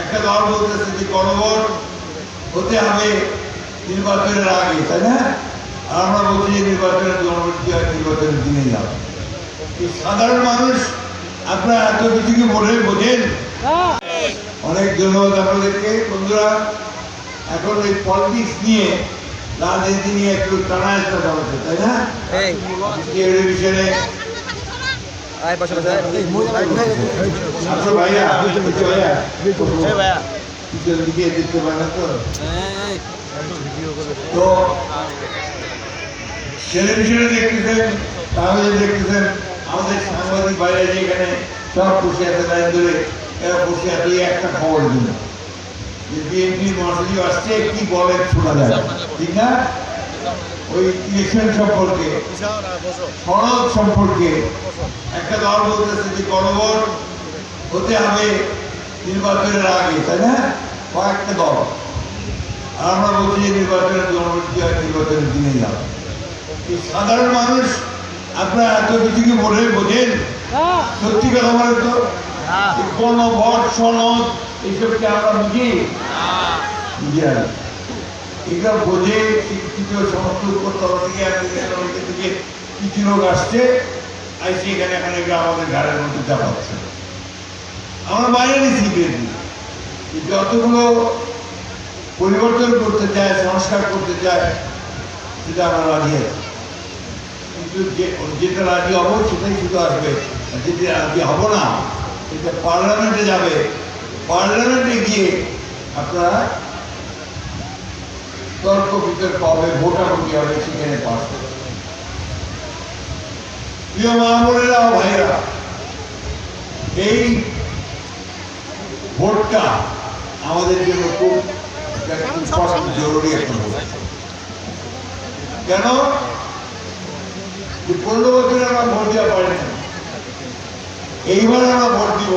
একটা দল বলতেছে যে গণভোট হতে হবে নির্বাচনের আগে তাই না? আর আমরা বলছি যে নির্বাচনের গণভোট কি হয়? নির্বাচনের দিনে যাও। সাধারণ মানুষ আপনারা এত কিছু কি বলে বোঝেন? অনেক ধন্যবাদ আপনাদেরকে। বন্ধুরা এখন এই পলিটিক্স নিয়ে রাজনীতি নিয়ে একটু টানা একটা তাই না? টেলিভিশনে আয়, পাশে পাশে। তো টেলিভিশনে দেখতেছেন কাগজে দেখতেছেন, আমাদের সাংবাদিক বাইরে যে এখানে সব বসে আছে লাইন ধরে, এরা বসে আছে একটা খবর দিল। যে বিএনপি মহাসচিব আসছে, কি বলে, শোনা যায় ঠিক না? ওই ইলেকশন সম্পর্কে সনদ সম্পর্কে। একটা দল বলতেছে যে গণভোট হতে হবে নির্বাচনের আগে তাই না? কয়েকটা দল। আর আমরা বলছি যে নির্বাচনের গণভোট কি হয়? নির্বাচনের দিনে এই সাধারণ মানুষ আপনারা এত কিছু কি বলে বোঝেন? সত্যি কথা বলেন তো? গণভোট সনদ এইসব কি আমরা বুঝি? বুঝি আর এগুলো বোঝে, শিক্ষিত, সমস্ত উপরতলা থেকে আমেরিকা থেকে কিছু লোক আসছে, আইসি এখানে এখানে আমাদের ঘরের মধ্যে চাপাচ্ছে। আমরা বাইরে নিচ্ছি যতগুলো পরিবর্তন করতে চায়, সংস্কার করতে চায়, সেটা আমরা রাজি কিন্তু যে, যেটা রাজি হব, সেটাই শুধু আসবে। আর যেটা রাজি হব না, সেটা পার্লামেন্টে যাবে। পার্লামেন্টে গিয়ে আপনারা তর্ক বিতর্ক হবে ভোটাভুটি হবে, সেখানে পাস প্রিয় মা ভাইরা এই ভোটটা আমাদের জন্য খুব জরুরি একটা কেন? পনেরো বছরে আমরা ভোট দেওয়া পারি না এইবার আমরা ভোট দিব